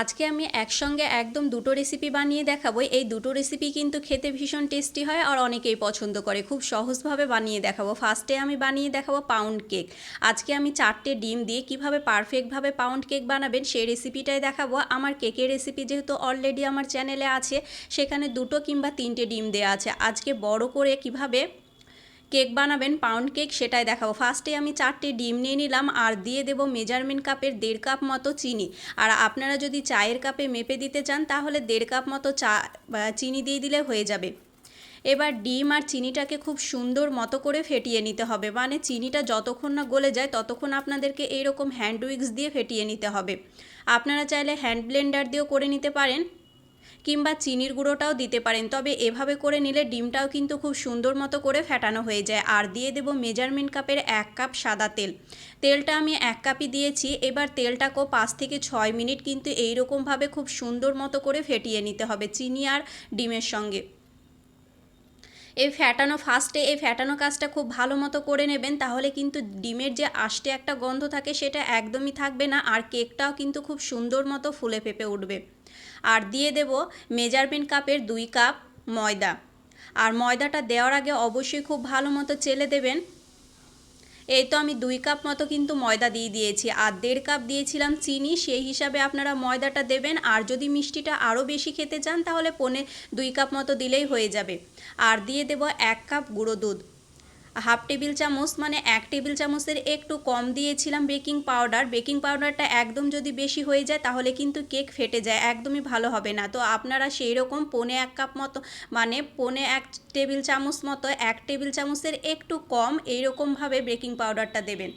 আজকে আমি একসঙ্গে একদম দুটো রেসিপি বানিয়ে দেখাবো। এই দুটো রেসিপি কিন্তু খেতে ভীষণ টেস্টি হয় আর অনেকেই পছন্দ করে। খুব সহজভাবে বানিয়ে দেখাবো। ফার্স্টে আমি বানিয়ে দেখাবো পাউন্ড কেক আজকে আমি চারটে ডিম দিয়ে কীভাবে পারফেক্টভাবে পাউন্ড কেক বানাবেন সেই রেসিপিটাই দেখাবো। আমার কেকের রেসিপি যেহেতু অলরেডি আমার চ্যানেলে আছে, সেখানে দুটো কিংবা তিনটে ডিম দেওয়া আছে। আজকে বড় করে কীভাবে কেক বানাবেন পাউন্ড কেক সেটাই দেখাবো। ফার্স্টে আমি চারটে ডিম নিয়ে নিলাম, আর দিয়ে দেব মেজারমেন্ট কাপের দেড় কাপ মতো চিনি। আর আপনারা যদি চায়ের কাপে মেপে দিতে চান, তাহলে দেড় কাপ মতো চা চিনি দিয়ে দিলে হয়ে যাবে। এবার ডিম আর চিনিটাকে খুব সুন্দর মতো করে ফেটিয়ে নিতে হবে। মানে চিনিটা যতক্ষণ না গলে যায়, ততক্ষণ আপনাদেরকে এইরকম হ্যান্ড উইক্স দিয়ে ফেটিয়ে নিতে হবে। আপনারা চাইলে হ্যান্ড ব্লেন্ডার দিয়েও করে নিতে পারেন। কিংবা চিনির গুঁড়োটাও দিতে পারেন, তবে এভাবে করে নিলে ডিমটাও কিন্তু খুব সুন্দর মতো করে ফেটানো হয়ে যায়। আর দিয়ে দেব মেজারমেন্ট কাপের এক কাপ সাদা তেল। তেলটা আমি এক কাপই দিয়েছি, এবার তেলটাকেও পাঁচ থেকে ছয় মিনিট কিন্তু এইরকমভাবে খুব সুন্দর মতো করে ফেটিয়ে নিতে হবে চিনি আর ডিমের সঙ্গে। এই ফ্যাটানো ফার্স্টে এই ফ্যাটানো কাজটা খুব ভালো মতো করে নেবেন, তাহলে কিন্তু ডিমের যে আষ্টে একটা গন্ধ থাকে, সেটা একদমই থাকবে না, আর কেকটাও কিন্তু খুব সুন্দর মতো ফুলে ফেপে উঠবে। আর দিয়ে দেব মেজারমেন্ট কাপের দুই কাপ ময়দা। আর ময়দাটা দেওয়ার আগে অবশ্যই খুব ভালো মতো চেলে দেবেন। এই তো আমি দুই কাপ মতো কিন্তু ময়দা দিয়ে দিয়েছি। আর দেড় কাপ দিয়েছিলাম চিনি, সেই হিসাবে আপনারা ময়দাটা দেবেন। আর যদি মিষ্টিটা আরও বেশি খেতে চান, তাহলে পনে দুই কাপ মতো দিলেই হয়ে যাবে। আর দিয়ে দেব এক কাপ গুঁড়ো দুধ। হাফ টেবিল চামচ মানে এক টেবিল চামচের একটু কম দিয়েছিলাম বেকিং পাউডার। বেকিং পাউডারটা একদম যদি বেশি হয়ে যায়, তাহলে কিন্তু কেক ফেটে যায়, একদমই ভালো হবে না। তো আপনারা সেই রকম পনে এক কাপ মতো মানে পনে এক টেবিল চামচ মতো, এক টেবিল চামচের একটু কম, এইরকমভাবে বেকিং পাউডারটা দেবেন।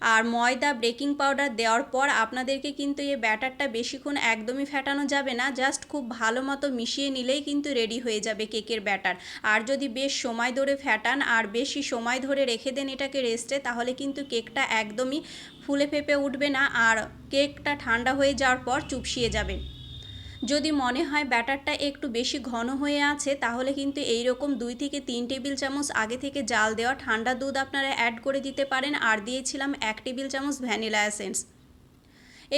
আর ময়দা, বেকিং পাউডার দেওয়ার পর আপনাদেরকে কিন্তু এই ব্যাটারটা বেশিক্ষণ একদমই ফেটানো যাবে না। জাস্ট খুব ভালো মতো মিশিয়ে নিলেই কিন্তু রেডি হয়ে যাবে কেকের ব্যাটার। আর যদি বেশ সময় ধরে ফেটান আর বেশি সময় ধরে রেখে দেন এটাকে রেস্টে, তাহলে কিন্তু কেকটা একদমই ফুলে ফেপে উঠবে না। আর কেকটা ঠান্ডা হয়ে যাওয়ার পর চুপসিয়ে যাবে। যদি মনে হয় ব্যাটারটা একটু বেশি ঘন হয়ে আছে, তাহলে কিন্তু এই রকম দুই থেকে তিন টেবিল চামচ আগে থেকে জাল দেওয়া ঠান্ডা দুধ আপনারা অ্যাড করে দিতে পারেন। আর দিয়েছিলাম এক টেবিল চামচ ভ্যানিলা এসেন্স।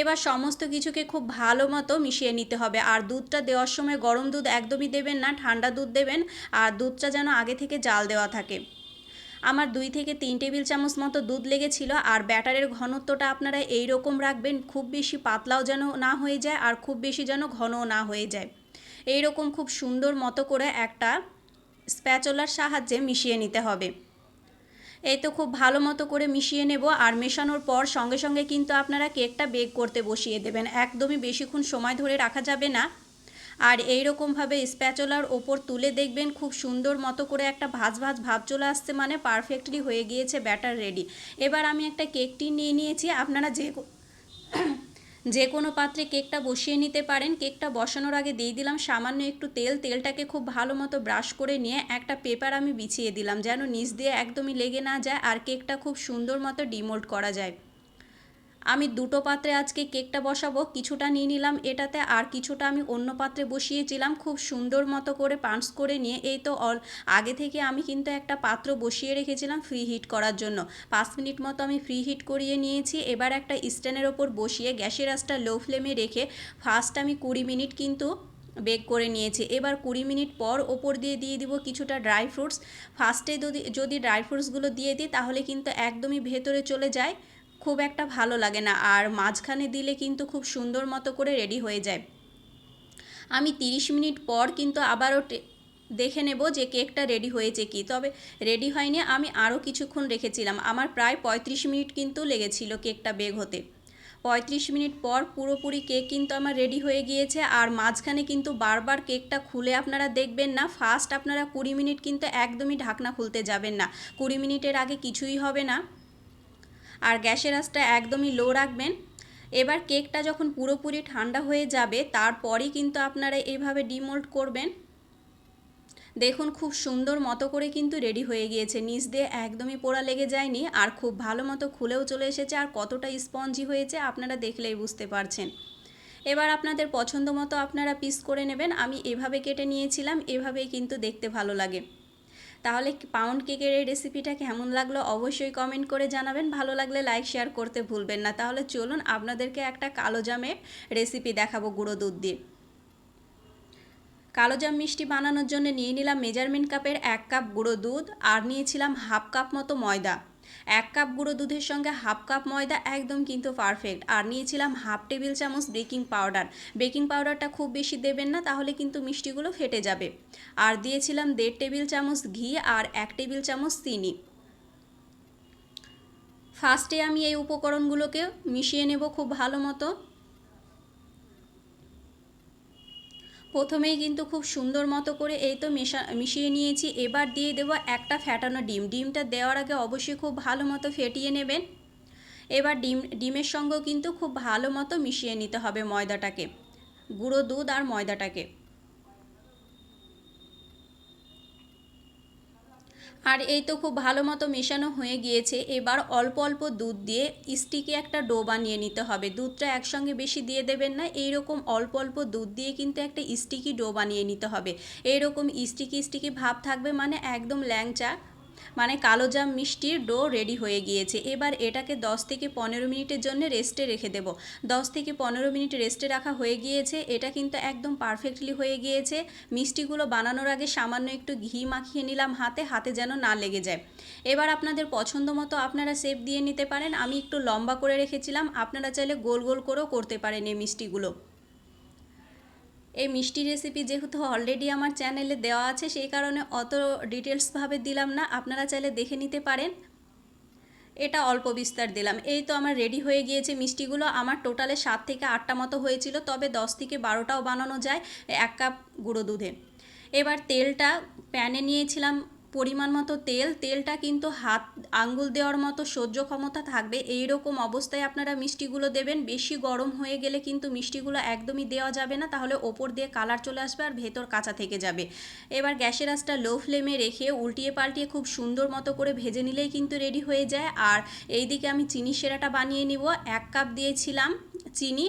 এবার সমস্ত কিছুকে খুব ভালো মতো মিশিয়ে নিতে হবে। আর দুধটা দেওয়ার সময় গরম দুধ একদমই দেবেন না, ঠান্ডা দুধ দেবেন। আর দুধটা যেন আগে থেকে জাল দেওয়া থাকে। আমার দুই থেকে তিন টেবিল চামচ মতো দুধ লেগেছিল আর ব্যাটারের ঘনত্বটা আপনারা এই রকম রাখবেন, খুব বেশি পাতলাও যেন না হয়ে যায় আর খুব বেশি যেন ঘনও না হয়ে যায়। এই রকম খুব সুন্দর মতো করে একটা স্প্যাচলার সাহায্যে মিশিয়ে নিতে হবে। এই তো খুব ভালো মতো করে মিশিয়ে নেব আর মেশানোর পর সঙ্গে সঙ্গে কিন্তু আপনারা কেকটা বেক করতে বসিয়ে দেবেন। একদমই বেশিক্ষণ সময় ধরে রাখা যাবে না। আর এই রকমভাবে স্প্যাচলার ওপর তুলে দেখবেন, খুব সুন্দর মতো করে একটা ভাজ ভাজ ভাব চলে আসছে মানে পারফেক্টলি হয়ে গিয়েছে ব্যাটার রেডি। এবার আমি একটা কেকটি নিয়ে নিয়েছি, আপনারা যে যে কোনো পাত্রে কেকটা বসিয়ে নিতে পারেন। কেকটা বসানোর আগে দিয়ে দিলাম সামান্য একটু তেল, তেলটাকে খুব ভালো মতো ব্রাশ করে নিয়ে একটা পেপার আমি বিছিয়ে দিলাম, যেন নিচ দিয়ে একদমই লেগে না যায় আর কেকটা খুব সুন্দর মতো ডিমোল্ড করা যায়। আমি দুটো পাত্রে আজকে কেকটা বসাবো, কিছুটা নিয়ে নিলাম এটাতে, আর কিছুটা আমি অন্য পাত্রে বসিয়েছিলাম, খুব সুন্দর মতো করে পাঞ্চ করে নিয়ে, এই তো অল, আগে থেকে আমি কিন্তু একটা পাত্র বসিয়ে রেখেছিলাম ফ্রি হিট করার জন্য। পাঁচ মিনিট মতো আমি ফ্রি হিট করিয়ে নিয়েছি, এবার একটা স্ট্যান্ডের ওপর বসিয়ে গ্যাসের আঁচটা লো ফ্লেমে রেখে ফার্স্ট আমি কুড়ি মিনিট কিন্তু বেক করে নিয়েছি। এবার কুড়ি মিনিট পর ওপর দিয়ে দিয়ে দিব কিছুটা ড্রাই ফ্রুটস। ফার্স্টে যদি যদি ড্রাই ফ্রুটসগুলো দিয়ে দিই, তাহলে কিন্তু একদমই ভেতরে চলে যায়। খুব একটা ভালো লাগে না আর মাঝখানে দিলে কিন্তু খুব সুন্দর মতো করে রেডি হয়ে যায়। আমি তিরিশ মিনিট পর কিন্তু আবারও দেখে নেব যে কেকটা রেডি হয়েছে কি। তবে রেডি হয়নি, আমি আরও কিছুক্ষণ রেখেছিলাম। আমার প্রায় পঁয়ত্রিশ মিনিট কিন্তু লেগেছিল কেকটা বেগ হতে। পঁয়ত্রিশ মিনিট পর পুরোপুরি কেক কিন্তু আমার রেডি হয়ে গিয়েছে আর মাঝখানে কিন্তু বারবার কেকটা খুলে আপনারা দেখবেন না ফার্স্ট আপনারা কুড়ি মিনিট কিন্তু একদমই ঢাকনা খুলতে যাবেন না। কুড়ি মিনিটের আগে কিছুই হবে না। আর গ্যাসের আঁচটা একদমই লো রাখবেন। এবার কেকটা যখন পুরোপুরি ঠান্ডা হয়ে যাবে, তারপরই কিন্তু আপনারা এইভাবে ডিমোল্ড করবেন। দেখুন খুব সুন্দর মতো করে কিন্তু রেডি হয়ে গিয়েছে। নিচ দিয়ে একদমই পোড়া লেগে যায়নি আর খুব ভালো মতো খুলেও চলে এসেছে আর কতটা স্পঞ্জি হয়েছে আপনারা দেখলেই বুঝতে পারছেন। এবার আপনাদের পছন্দ মতো আপনারা পিস করে নেবেন। আমি এভাবে কেটে নিয়েছিলাম, এভাবেই কিন্তু দেখতে ভালো লাগে। তাহলে পাউন্ড কেকের এই রেসিপিটা কেমন লাগল অবশ্যই কমেন্ট করে জানাবেন। ভালো লাগলে লাইক শেয়ার করতে ভুলবেন না। তাহলে চলুন আপনাদেরকে একটা কালো জামের রেসিপি দেখাবো গুঁড়ো দুধ দিয়ে। কালোজাম মিষ্টি বানানোর জন্য নিয়ে নিলাম মেজারমেন্ট কাপের এক কাপ গুঁড়ো দুধ আর নিয়েছিলাম হাফ কাপ মতো ময়দা। এক কাপ গুঁড়ো দুধের সঙ্গে হাফ কাপ ময়দা একদম কিন্তু পারফেক্ট আর নিয়েছিলাম হাফ টেবিল চামচ বেকিং পাউডার। বেকিং পাউডারটা খুব বেশি দেবেন না, তাহলে কিন্তু মিষ্টিগুলো ফেটে যাবে। আর দিয়েছিলাম দেড় টেবিল চামচ ঘি আর এক টেবিল চামচ চিনি। ফার্স্টে আমি এই উপকরণগুলোকে মিশিয়ে নেব খুব ভালো মতো। প্রথমেই কিন্তু খুব সুন্দর মতো করে এই তো মেশা, মিশিয়ে নিয়েছি। এবার দিয়ে দেবো একটা ফ্যাটানো ডিম। ডিমটা দেওয়ার আগে অবশ্যই খুব ভালো মতো ফেটিয়ে নেবেন। এবার ডিম, ডিমের সঙ্গেও কিন্তু খুব ভালো মতো মিশিয়ে নিতে হবে ময়দাটাকে। গুঁড়ো দুধ আর ময়দাটাকে। আর এই তো খুব ভালো মতো মেশানো হয়ে গিয়েছে। এবার অল্প অল্প দুধ দিয়ে স্টিকে একটা ডো বানিয়ে নিতে হবে। দুধটা একসঙ্গে বেশি দিয়ে দেবেন না, এইরকম অল্প অল্প দুধ দিয়ে কিন্তু একটা স্টিকি ডো বানিয়ে নিতে হবে। এইরকম স্টিকি স্টিকি ভাব থাকবে মানে একদম ল্যাংচা মানে কালোজাম মিষ্টির ডো রেডি হয়ে গিয়েছে। এবার এটাকে 10 থেকে পনেরো মিনিটের জন্য রেস্টে রেখে দেব। 10 থেকে পনেরো মিনিট রেস্টে রাখা হয়ে গিয়েছে। এটা কিন্তু একদম পারফেক্টলি হয়ে গিয়েছে। মিষ্টিগুলো বানানোর আগে সামান্য একটু ঘি মাখিয়ে নিলাম হাতে হাতে যেন না লেগে যায়। এবার আপনাদের পছন্দ মতো আপনারা শেপ দিয়ে নিতে পারেন। আমি একটু লম্বা করে রেখেছিলাম। আপনারা চাইলে গোল গোল করেও করতে পারেন এই মিষ্টিগুলো। এই মিষ্টি রেসিপি যেহেতু অলরেডি আমার চ্যানেলে দেওয়া আছে, সেই কারণে অত ডিটেলসভাবে দিলাম না। আপনারা চাইলে দেখে নিতে পারেন। এটা অল্প বিস্তার দিলাম। এই তো আমার রেডি হয়ে গিয়েছে মিষ্টিগুলো। আমার টোটালে সাত থেকে আটটা মতো হয়েছিল, তবে দশ থেকে বারোটাও বানানো যায়, এক কাপ গুঁড়ো দুধে। এবার তেলটা প্যানে নিয়েছিলাম। পরিমাণ মতো তেল, তেলটা কিন্তু হাত, আঙ্গুল দেওয়ার মতো সহ্য ক্ষমতা থাকবে। এই রকম অবস্থায় আপনারা মিষ্টিগুলো দেবেন। বেশি গরম হয়ে গেলে কিন্তু মিষ্টিগুলো একদমই দেওয়া যাবে না। তাহলে ওপর দিয়ে কালার চলে আসবে আর ভেতর কাঁচা থেকে যাবে। এবার গ্যাসের আঁচটা লো ফ্লেমে রেখে উল্টিয়ে পাল্টিয়ে খুব সুন্দর মতো করে ভেজে নিলেই কিন্তু রেডি হয়ে যায়। আর এইদিকে আমি চিনি সেরাটা বানিয়ে নিব। এক কাপ দিয়েছিলাম চিনি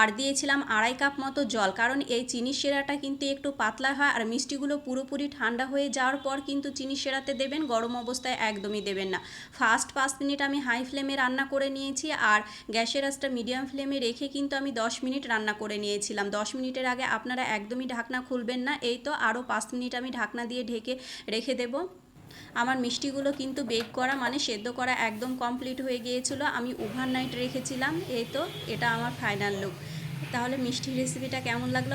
আর দিয়েছিলাম আড়াই কাপ মতো জল। কারণ এই চিনি সেরাটা কিন্তু একটু পাতলা হয় আর মিষ্টিগুলো পুরোপুরি ঠান্ডা হয়ে যাওয়ার পর কিন্তু চিনি সেরাতে দেবেন, গরম অবস্থায় একদমই দেবেন না। ফার্স্ট পাঁচ মিনিট আমি হাই ফ্লেমে রান্না করে নিয়েছি আর গ্যাসের আঁচটা মিডিয়াম ফ্লেমে রেখে কিন্তু আমি দশ মিনিট রান্না করে নিয়েছিলাম। দশ মিনিটের আগে আপনারা একদমই ঢাকনা খুলবেন না, এই তো আরও পাঁচ মিনিট আমি ঢাকনা দিয়ে ঢেকে রেখে দেবো। আমার মিষ্টিগুলো কিন্তু বেক করা মানে সেদ্ধ করা একদম কমপ্লিট হয়ে গিয়েছিল। আমি ওভার নাইট রেখেছিলাম, এই তো এটা আমার ফাইনাল লুক তাহলে মিষ্টি রেসিপিটা কেমন লাগল?